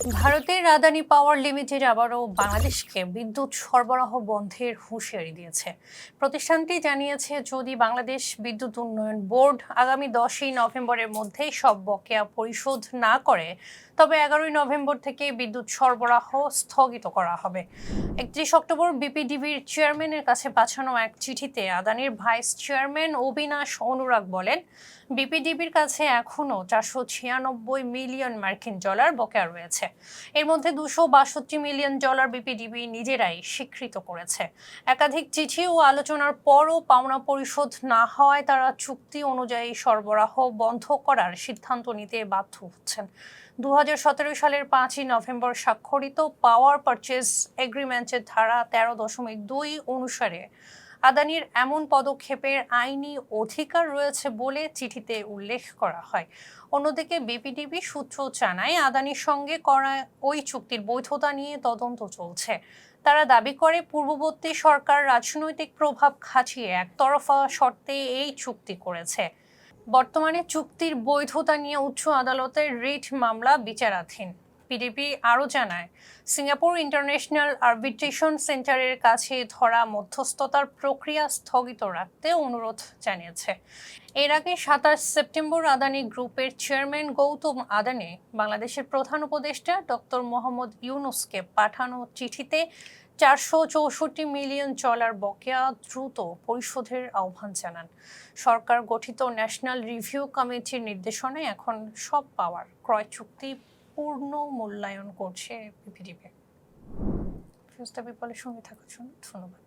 ভারতের আদানি পাওয়ার লিমিটেড আবারও বাংলাদেশকে বিদ্যুৎ সরবরাহ বন্ধের হুঁশিয়ারি দিয়েছে। প্রতিষ্ঠানটি জানিয়েছে, যদি বাংলাদেশ বিদ্যুৎ উন্নয়ন বোর্ড আগামী দশই নভেম্বরের মধ্যে সব বকেয়া পরিশোধ না করে, তবে এগারোই নভেম্বর থেকে বিদ্যুৎ সরবরাহ স্থগিত করা হবে। একত্রিশ অক্টোবর বিপিডিবির চেয়ারম্যানের কাছে পাঠানো এক চিঠিতে আদানির ভাইস চেয়ারম্যান অবিনাশ অনুরাগ বলেন বিপিডিবির কাছে এখনও চারশো ছিয়ানব্বই মিলিয়ন মার্কিন ডলার বকেয়া রয়েছে। এর মধ্যে দুশো বাষট্টি মিলিয়ন ডলার বিপিডিবি নিজেরাই স্বীকৃত করেছে। একাধিক চিঠি ও আলোচনার পরও পাওনা পরিশোধ না হওয়ায় তারা চুক্তি অনুযায়ী সরবরাহ বন্ধ করার সিদ্ধান্ত নিতে বাধ্য হচ্ছেন। দু হাজার সতেরো সালের পাঁচই নভেম্বর স্বাক্ষরিত পাওয়ার পারচেজ এগ্রিমেন্টের ধারা তেরো দশমিক দুই অনুসারে আদানির এমন পদক্ষেপের আইনি অধিকার রয়েছে বলে চিঠিতে উল্লেখ করা হয়। অন্যদিকে বিপিডিবি সূত্র জানায়, আদানির সঙ্গে করা ওই চুক্তির বৈধতা নিয়ে তদন্ত চলছে। তারা দাবি করে, পূর্ববর্তী সরকার রাজনৈতিক প্রভাব খাটিয়ে একতরফা শর্তে এই চুক্তি করেছে। বর্তমানে চুক্তির বৈধতা নিয়ে উচ্চ আদালতের রিট মামলা বিচারাধীন। পিডিপি আরও জানায়, সিঙ্গাপুর ইন্টারন্যাশনাল আরবিট্রেশন সেন্টারের কাছে ধরা মধ্যস্থতার প্রক্রিয়া স্থগিত রাখতে অনুরোধ জানিয়েছে। এর আগে সাতাশ সেপ্টেম্বর আদানি গ্রুপের চেয়ারম্যান গৌতম আদানি বাংলাদেশের প্রধান উপদেষ্টা ডক্টর মোহাম্মদ ইউনুসকে পাঠানো চিঠিতে চারশো চৌষট্টি মিলিয়ন ডলার বকেয়া দ্রুত পরিশোধের আহ্বান জানান। সরকার গঠিত ন্যাশনাল রিভিউ কমিটির নির্দেশনায় এখন সব পাওয়ার ক্রয় চুক্তি পূর্ণ মূল্যায়ন করছে বিপিডিপি সুস্থ পিপলের সঙ্গে থাকার জন্য ধন্যবাদ।